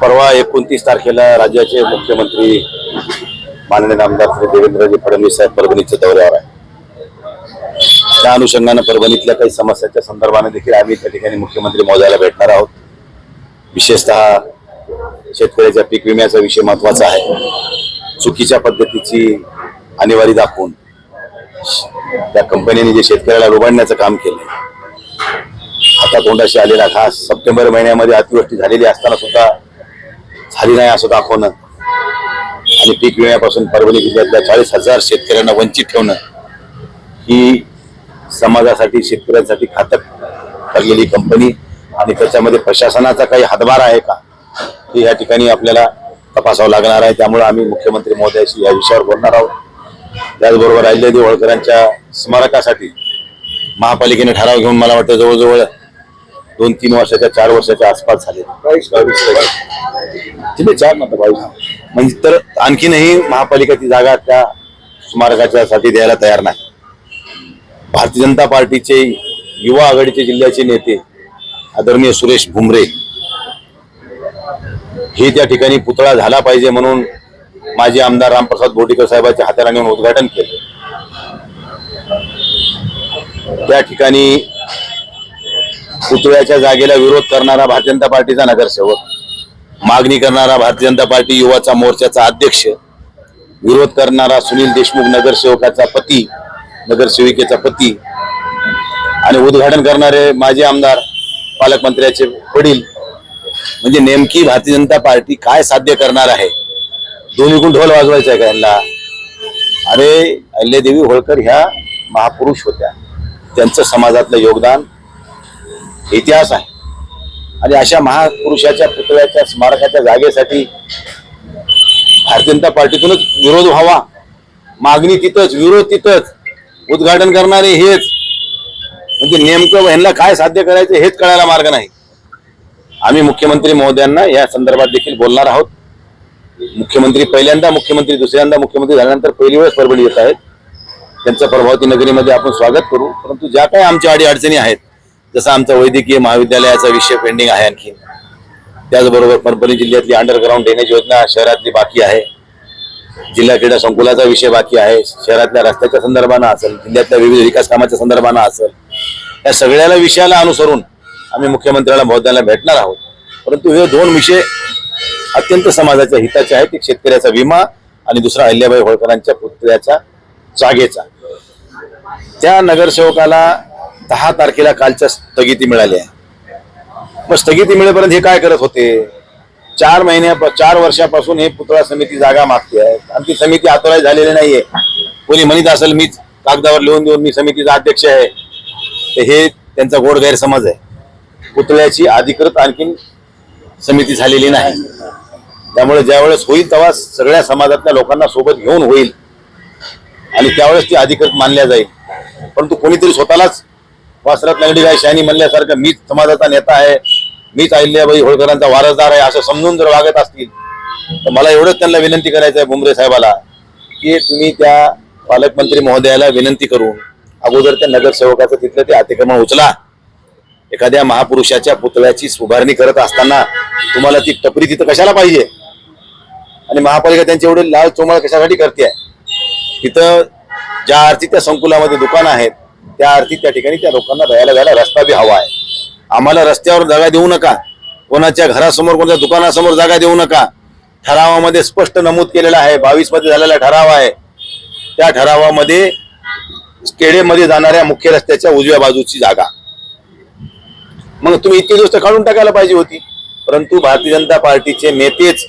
परवा एकोणतीस तारखेला राज्याचे मुख्यमंत्री माननीय आमदार श्री देवेंद्रजी फडणवीस साहेब परभणीच्या दौऱ्यावर आहे त्या अनुषंगानं परभणीतल्या काही समस्यांच्या संदर्भाने देखील आम्ही त्या ठिकाणी मुख्यमंत्री महोदयाला भेटणार आहोत. विशेषतः शेतकऱ्याच्या पीक विम्याचा विषय महत्त्वाचा आहे. चुकीच्या पद्धतीची अनिवार्य दाखवून त्या कंपनीने जे शेतकऱ्याला लुबाडण्याचं काम केलं आता तोंडाशी आलेला खास सप्टेंबर महिन्यामध्ये अतिवृष्टी झालेली असताना सुद्धा झाली नाही असं दाखवणं आणि पीक विम्यापासून परभणी जिल्ह्यातल्या चाळीस हजार शेतकऱ्यांना वंचित ठेवणं ही समाजासाठी शेतकऱ्यांसाठी घातक ठरलेली कंपनी आणि त्याच्यामध्ये प्रशासनाचा काही हातभार आहे का हे या ठिकाणी आपल्याला तपासावं लागणार आहे. त्यामुळे आम्ही मुख्यमंत्री महोदयाशी या विषयावर बोलणार आहोत. त्याचबरोबर अहिल्यादेवी होळकरांच्या स्मारकासाठी महापालिकेने ठराव घेऊन मला वाटतं जवळजवळ दोन तीन वर्षाच्या चार वर्षाच्या आसपास झाले. तिथे चार ना बावीस म्हणजे तर आणखीनही महापालिका ती जागा त्या स्मारकाच्या साठी द्यायला तयार नाही. भारतीय जनता पार्टीचे युवा आघाडीचे जिल्ह्याचे नेते आदरणीय सुरेश भुमरे हे त्या ठिकाणी पुतळा झाला पाहिजे म्हणून माजी आमदार रामप्रसाद बोटीकर साहेबांच्या हाताला नेऊन उद्घाटन केलं. त्या ठिकाणी पुतळ्याच्या जागेला विरोध करणारा भारतीय जनता पार्टीचा नगरसेवक मागणी करणारा भारतीय जनता पार्टी युवाचा मोर्चाचा अध्यक्ष विरोध करणारा सुनील देशमुख नगरसेवकाचा पती नगरसेविकेचा पती आणि उद्घाटन करणारे माजी आमदार पालकमंत्र्याचे वडील. म्हणजे नेमकी भारतीय जनता पार्टी काय साध्य करणार आहे? दोन्हीकडून ढोल वाजवायचा आहे का यांना? अरे अहिल्यादेवी होळकर ह्या महापुरुष होत्या. त्यांचं समाजातलं योगदान इतिहास आहे. आणि अशा महापुरुषाच्या पुतळ्याच्या स्मारकाच्या जागेसाठी भारतीय जनता पार्टीतूनच विरोध व्हावा. मागणी तिथंच विरोध तिथंच. उद्घाटन करणारे हेच. म्हणजे नेमकं ह्यांना काय साध्य करायचं हेच कळायला मार्ग नाही. आम्ही मुख्यमंत्री महोदयांना या संदर्भात देखील बोलणार आहोत. मुख्यमंत्री पहिल्यांदा मुख्यमंत्री दुसऱ्यांदा मुख्यमंत्री झाल्यानंतर पहिली वेळेस परभणी येत आहेत. त्यांचं प्रभावती नगरीमध्ये आपण स्वागत करू. परंतु ज्या काही आमच्या अडीअडचणी आहेत जसं आमचा वैद्यकीय महाविद्यालयाचा विषय पेंडिंग आहे आणखी. त्याचबरोबर परभणी जिल्ह्यातली अंडरग्राऊंड ड्रेनेज योजना शहरातली बाकी आहे. जिल्हा क्रीडा संकुलाचा विषय बाकी आहे. शहरातल्या रस्त्याच्या संदर्भानं असेल जिल्ह्यातल्या विविध विकास कामाच्या संदर्भानं असेल या सगळ्याला विषयाला अनुसरून आम्ही मुख्यमंत्र्याला महोदयाला भेटणार आहोत. परंतु हे दोन विषय अत्यंत समाजाच्या हिताचे आहेत. एक शेतकऱ्याचा विमा आणि दुसरा अहिल्याबाई होळकरांच्या पुतळ्याच्या जागेचा. त्या नगरसेवकाला दहा तारखेला कालच्या स्थगिती मिळाली आहे. मग स्थगिती मिळेपर्यंत हे काय करत होते? चार महिन्या चार वर्षापासून हे पुतळा समिती जागा मागते आहे. आणि ती समिती आतोराय झालेली नाहीये. कोणी म्हणत असेल मीच कागदावर लिहून देऊन मी समितीचा अध्यक्ष आहे. तर हे त्यांचा गोड गैरसमज आहे. पुतळ्याची अधिकृत आणखीन समिती झालेली नाही. त्यामुळे ज्यावेळेस होईल तेव्हा सगळ्या समाजातल्या लोकांना सोबत घेऊन होईल. आणि त्यावेळेस ती अधिकृत मानल्या जाईल. परंतु कोणीतरी स्वतःलाच वासरात लंगडी काय शहाणी म्हणल्यासारखं मीच समाजाचा नेता आहे मीच अहिल्याबाई होळकरांचा वारसदार आहे असं समजून जर वागत असतील तर मला एवढंच त्यांना विनंती करायचं आहे बुमरे साहेबाला की तुम्ही त्या पालकमंत्री महोदयाला विनंती करून अगोदर त्या नगरसेवकाचं तिथलं ते अतिक्रमण उचला. एखाद्या महापुरुषाच्या पुतळ्याची उभारणी करत असताना तुम्हाला ती टपरी तिथं कशाला पाहिजे? आणि महापालिका त्यांचे एवढे लाल चोमाळ कशासाठी करते? तिथं ज्या आर्थिक त्या संकुलामध्ये दुकानं आहेत त्या अर्थी त्या ठिकाणी त्या लोकांना राहायला जायला रस्ता बी हवा आहे. आम्हाला रस्त्यावर जागा देऊ नका. कोणाच्या घरासमोर कोणाच्या दुकानासमोर जागा देऊ नका. ठरावामध्ये स्पष्ट नमूद केलेला आहे. बावीसमध्ये झालेला ठराव आहे. त्या ठरावामध्ये केडेमध्ये मध्ये जाणाऱ्या मुख्य रस्त्याच्या उजव्या बाजूची जागा. मग तुम्ही इतके दिवस काढून टाकायला पाहिजे होती. परंतु भारतीय जनता पार्टीचे नेतेच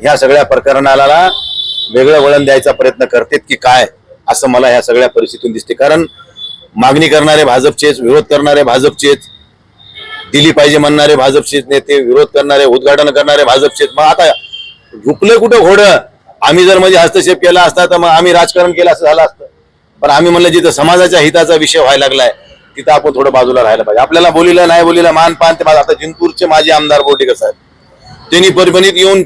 ह्या सगळ्या प्रकरणाला वेगळं वळण द्यायचा प्रयत्न करतेत की काय असं मला ह्या सगळ्या परिस्थितीतून दिसते. कारण मागणी करणारे भाजपचेच विरोध करणारे भाजपचेच दिली पाहिजे म्हणणारे भाजपचेच नेते विरोध करणारे उद्घाटन करणारे भाजपचेच. मग आता झुकलं कुठं घोडं? आम्ही जर म्हणजे हस्तक्षेप केला असता तर मग आम्ही राजकारण केलं असं झालं असतं. पण आम्ही म्हणलं जिथं समाजाच्या हिताचा विषय व्हायला लागलाय तिथं आपण थोडं बाजूला राहायला पाहिजे. आपल्याला बोलीला नाही बोलीला मान पान ते आता जिंतूरचे माजी आमदार बोटेकर साहेब त्यांनी परभणीत येऊन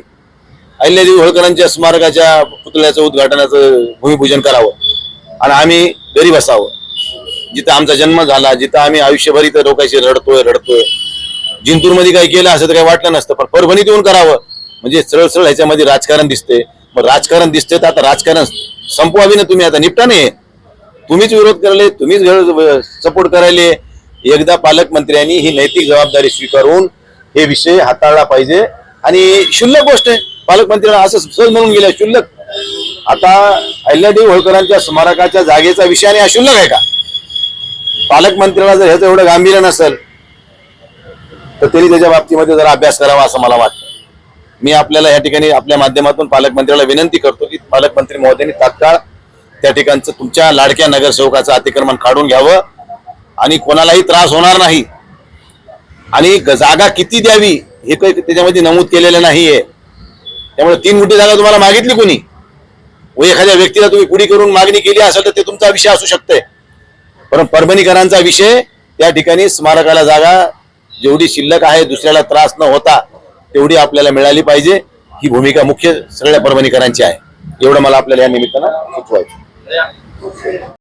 अहिल्यादेवी होळकरांच्या स्मारकाच्या पुतळ्याचं उद्घाटनाचं भूमिपूजन करावं. आणि आम्ही घरी बसावं. जिथं आमचा जन्म झाला जिथं आम्ही आयुष्यभर इथं लोकांशी रडतोय रडतोय. जिंतूरमध्ये काही केलं असं तर काही वाटलं नसतं पण परभणीत येऊन करावं. म्हणजे सरळ सरळ ह्याच्यामध्ये राजकारण दिसते मग राजकारण दिसते तर आता राजकारण संपवावी ना तुम्ही आता? निपटा नाही तुम्हीच विरोध करायले तुम्हीच सपोर्ट करायले. एकदा पालकमंत्र्यांनी ही नैतिक जबाबदारी स्वीकारून हे विषय हाताळला पाहिजे. आणि क्षुल्लक गोष्ट आहे. पालकमंत्र्यांना असं सहज म्हणून गेलं शुल्लक. आता अहिल्यादेवी होळकरांच्या स्मारकाच्या जागेचा विषय आणि हा शुल्लक आहे का? पालकमंत्र्याला जर ह्याचं एवढं गांभीर्य नसेल तर त्यांनी त्याच्या बाबतीमध्ये जरा अभ्यास करावा असं मला वाटतं. मी आपल्याला या ठिकाणी आपल्या माध्यमातून पालकमंत्र्याला विनंती करतो की पालकमंत्री महोदयांनी तात्काळ त्या ठिकाणचं तुमच्या लाडक्या नगरसेवकाचं अतिक्रमण काढून घ्यावं आणि कोणालाही त्रास होणार नाही. आणि जागा किती द्यावी हे काही त्याच्यामध्ये नमूद केलेलं नाहीये. त्यामुळे तीन गुंठी जागा तुम्हाला मागितली कोणी? व एखाद्या व्यक्तीला तुम्ही पुढी करून मागणी केली असेल तर ते तुमचा विषय असू शकते पण परभणीकरांचा विषय त्या ठिकाणी स्मारकाला जागा जेवढी शिल्लक आहे दुसऱ्याला त्रास न होता तेवढी आपल्याला मिळाली पाहिजे. ही भूमिका मुख्य सगळ्या परभणीकरांची आहे. एवढं मला आपल्याला या निमित्तानं सुचवायचं